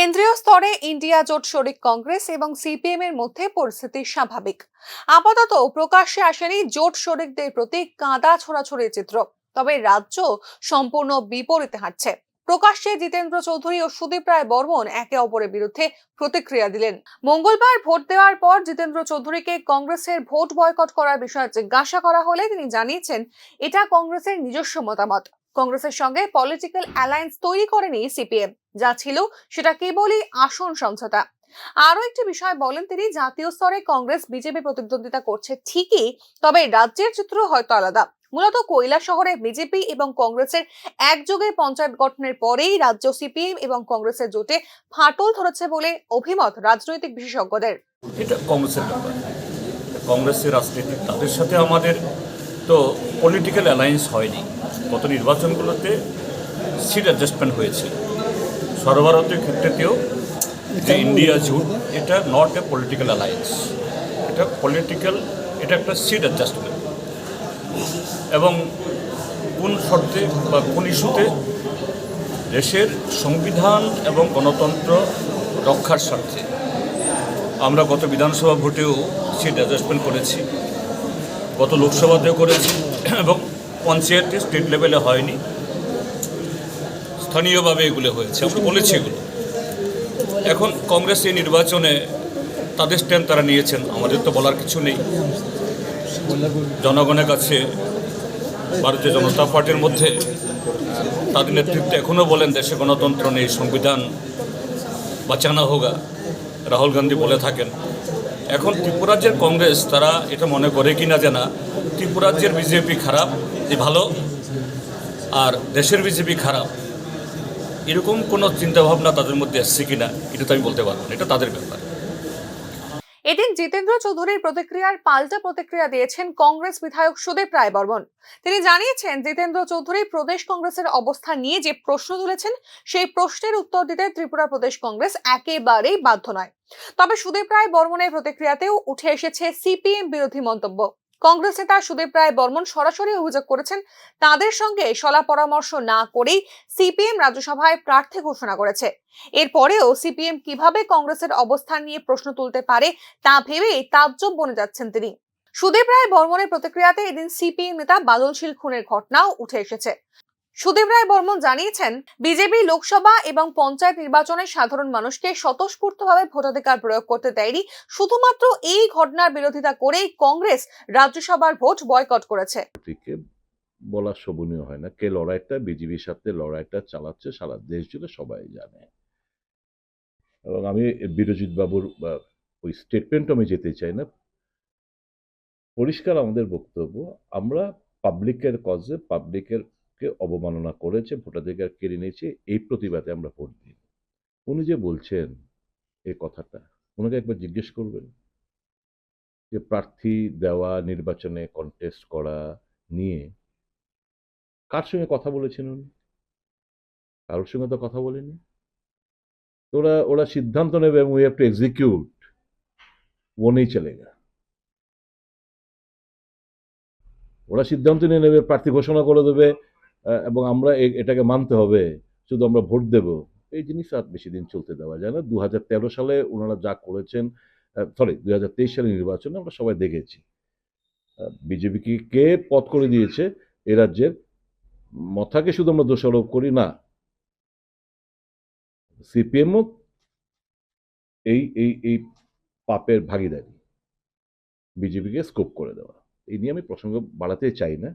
কেন্দ্রীয় স্তরে ইন্ডিয়া জোট শরিক কংগ্রেস এবং সিপিএম এর মধ্যে পরিস্থিতি স্বাভাবিক। আপাতত প্রকাশ্যে আসেনি জোট শরিকদের প্রতি কাঁদা ছোড়াছড়ির চিত্র। তবে রাজ্য সম্পূর্ণ বিপরীতে হাঁটছে। প্রকাশ্যে জিতেন্দ্র চৌধুরী ও সুদীপ রায় বর্মন একে অপরের বিরুদ্ধে প্রতিক্রিয়া দিলেন। মঙ্গলবার ভোট দেওয়ার পর জিতেন্দ্র চৌধুরীকে কংগ্রেসের ভোট বয়কট করার বিষয়ে জিজ্ঞাসা করা হলে তিনি জানিয়েছেন, এটা কংগ্রেসের নিজস্ব মতামত। কংগ্রেসের সঙ্গে পলিটিক্যাল অ্যালায়েন্স তৈরি করেনি সিপিএম যা ছিল সেটা কেবলই আসন সমঝোতা। আরও একটি বিষয় বলেন তিনি, জাতীয় স্তরে কংগ্রেস বিজেপি প্রতিদ্বন্দ্বিতা করছে ঠিকই, তবে রাজ্যের চিত্র হয়তো আলাদা। মূলত কৈলা শহরে বিজেপি এবং কংগ্রেসের একযোগে পঞ্চায়েত গঠনের পরেই রাজ্য সিপিএম এবং কংগ্রেসের জোটে ফাটল ধরেছে বলে অভিমত রাজনৈতিক বিশেষজ্ঞদের। এটা কংগ্রেসের ব্যাপার। কংগ্রেসের রাজনীতি তাদের সাথে আমাদের তো পলিটিক্যাল অ্যালায়েন্স হয়নি। গত নির্বাচনগুলোতে সিট অ্যাডজাস্টমেন্ট হয়েছে। সর্বভারতীয় ক্ষেত্রেতেও যে ইন্ডিয়া জোট, এটা নট এ পলিটিক্যাল অ্যালায়েন্স এটা পলিটিক্যাল এটা একটা সিট অ্যাডজাস্টমেন্ট এবং কোন শর্তে বা কোন ইস্যুতে দেশের সংবিধান এবং গণতন্ত্র রক্ষার স্বার্থে আমরা গত বিধানসভা ভোটেও সিট অ্যাডজাস্টমেন্ট করেছি। গত লোকসভাতেও করেছি। এবং পঞ্চায়েতে স্টেট লেভেলে হয়নি। স্থানীয়ভাবে এগুলো হয়েছে, আমরা বলেছি এগুলো। এখন কংগ্রেস এই নির্বাচনে তাদের স্ট্যান্ড তারা নিয়েছেন, আমাদের তো বলার কিছু নেই। জনগণের কাছে, ভারতীয় জনতা পার্টির মধ্যে তাদের নেতৃত্বে এখনও বলেন দেশে গণতন্ত্র নেই, সংবিধান বাঁচানো হোগা রাহুল গান্ধী বলে থাকেন। এখন ত্রিপুরাজ্যের কংগ্রেস, তারা এটা মনে করে কি না জানা ত্রিপুরাজ্যের বিজেপি খারাপ যে ভালো, আর দেশের বিজেপি খারাপ। এরকম কোনো চিন্তাভাবনা তাদের মধ্যে এসছে কিনা, এটা তো আমি বলতে পারব না, এটা তাদের ব্যাপার। এদিন জিতেন্দ্র চৌধুরীর প্রতিক্রিয়ার পাল্টা প্রতিক্রিয়া দিয়েছেন কংগ্রেস বিধায়ক সুদীপ রায় বর্মন। তিনি জানিয়েছেন, জিতেন্দ্র চৌধুরী প্রদেশ কংগ্রেসের অবস্থান নিয়ে যে প্রশ্ন তুলেছেন, সেই প্রশ্নের উত্তর দিতে ত্রিপুরা প্রদেশ কংগ্রেস একেবারেই বাধ্য নয়। তবে সুদীপ রায় বর্মনের প্রতিক্রিয়াতেও উঠে এসেছে সিপিএম বিরোধী মন্তব্য। কংগ্রেস নেতা সুদেব রায় বর্মন সরাসরি অভিযোগ করেছেন, তাদের সঙ্গে সলা পরামর্শ না করেই সিপিএম রাজ্যসভায় প্রার্থী ঘোষণা করেছে। এরপরেও সিপিএম কীভাবে কংগ্রেসের অবস্থান নিয়ে প্রশ্ন তুলতে পারে তা ভেবেই তাজ্জব বনে যাচ্ছেন তিনি। সুদীপ রায় বর্মনের প্রতিক্রিয়াতে এদিন সিপিএম নেতা বাদলশীল খুনের ঘটনাও উঠে এসেছে। সুদীপ রায় বর্মন জানিয়েছেন, বিজেপি লোকসভা এবং পঞ্চায়েত নির্বাচনে সাধারণ মানুষকে স্বতঃস্ফূর্তভাবে ভোটাধিকার প্রয়োগ করতে দেয়নি। শুধুমাত্র এই ঘটনার বিরোধিতা করেই কংগ্রেস রাজ্যসভার ভোট বয়কট করেছে। বলা শোভনীয় হয় না, কে লড়াইটা বিজেপির সাথে লড়াইটা চালাচ্ছে সারা দেশ জুড়ে সবাই জানে। এবং আমি বিরজিৎ বাবুর ওই স্টেটমেন্ট আমি যেতে চাই না। পরিষ্কার আমাদের বক্তব্য, আমরা পাবলিকের কজে পাবলিকের কে অবমাননা করেছে, ভোটাধিকার কেড়ে নিয়েছে, এই প্রতিবাদে আমরা ভোট দিই। উনি যে বলছেন এই কথাটা ওনাকে একবার জিজ্ঞেস করবেন যে প্রার্থী দেওয়া, নির্বাচনে কন্টেস্ট করা নিয়ে কার সঙ্গে কথা বলেছেন উনি? কারোর সঙ্গে তো কথা বলেনি ওরা ওরা সিদ্ধান্ত নেবে এবং উই হ্যাভ টু এক্সিকিউট ও নেই চলেগা ওরা সিদ্ধান্ত নিয়ে নেবে, প্রার্থী ঘোষণা করে দেবে এবং আমরা এটাকে মানতে হবে, শুধু আমরা ভোট দেব। এই জিনিস আর বেশি দিন চলতে দেওয়া যায় না। দু হাজার তেরো সালে ওনারা যা করেছেন সরি তেইশ সালের নির্বাচনে আমরা সবাই দেখেছি। বিজেপিকে কে পথ করে দিয়েছে? এ রাজ্যের মথাকে শুধু আমরা দোষারোপ করি না। সিপিএমও এই এই এই পাপের ভাগিদারি। বিজেপিকে স্কোপ করে দেওয়া। এই নিয়ে আমি প্রসঙ্গ বাড়াতে চাই না।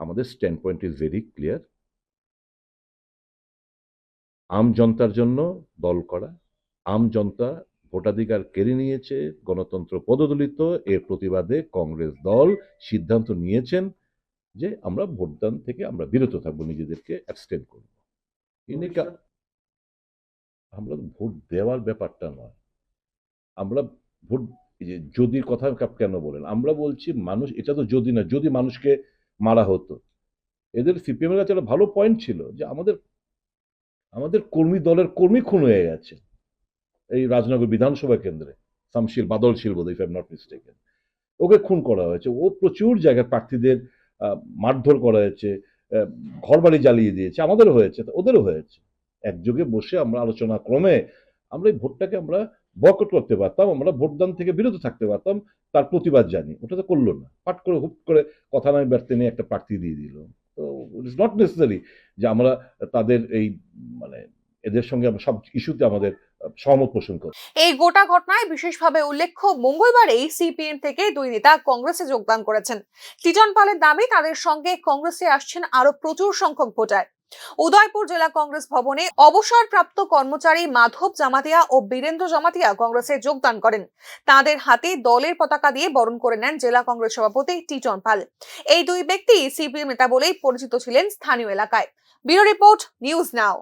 আমাদের stand point is very clear আম জনতার জন্য দল করা আম জনতা ভোটাধিকার কেড়ে নিয়েছে গণতন্ত্র পদদলিত এর প্রতিবাদে কংগ্রেস দল সিদ্ধান্ত নিয়েছেন যে আমরা ভোটদান থেকে আমরা বিরত থাকব নিজেদেরকে অ্যাবস্টেন করব। ইনি আমরা ভোট দেওয়ার ব্যাপারটা নয়। আমরা ভোট যদি কথা কেন বলেন আমরা বলছি মানুষ এটা তো যদি না যদি মানুষকে মারা হতো। এদের সিপিএমের কাছে একটা ভালো পয়েন্ট ছিল যে আমাদের আমাদের কর্মী দলের কর্মী খুন হয়ে গেছে এই রাজনগর বিধানসভা কেন্দ্রে। শামশিল বাদলশীল বোধ ইফ এম নট মিস্টেকেন ওকে খুন করা হয়েছে। ও প্রচুর জায়গায় প্রার্থীদের মারধর করা হয়েছে ঘরবাড়ি জ্বালিয়ে দিয়েছে। আমাদেরও হয়েছে, ওদেরও হয়েছে। একযোগে বসে আমরা আলোচনা ক্রমে আমরা এই ভোটটাকে আমরা বয়কট করতে পারতাম, আমরা ভোটদান থেকে বিরত থাকতে পারতাম, তার প্রতিবাদ জানি। ওটা তো করল না। পাট করে, হুট করে কথা নয় ব্যর্থে নিয়ে একটা প্রার্থী দিয়ে দিল। তো ইটস নট নেসেসারি যে আমরা তাদের এই মানে এদের সঙ্গে আমরা সব ইস্যুতে আমাদের সহমত পোষণ করি। এই গোটা ঘটনায় বিশেষভাবে উল্লেখ্য মঙ্গলবার এই সিপিএম থেকে দুই নেতা কংগ্রেসে যোগদান করেছেন। টিটন পালের দাবি, তাদের সঙ্গে কংগ্রেসে আসছেন আরও প্রচুর সংখ্যক ভোটার। উদয়পুর জেলা কংগ্রেস ভবনে অবসরপ্রাপ্ত কর্মচারী মাধব জামাতিয়া ও বীরেন্দ্র জামাতিয়া কংগ্রেসে যোগদান করেন। তাদের হাতে দলের পতাকা দিয়ে বরণ করে নেন জেলা কংগ্রেস সভাপতি টিটন পাল। এই দুই ব্যক্তি সিপিএম নেতা বলেই পরিচিত ছিলেন স্থানীয় এলাকায়। Bureau report, news now.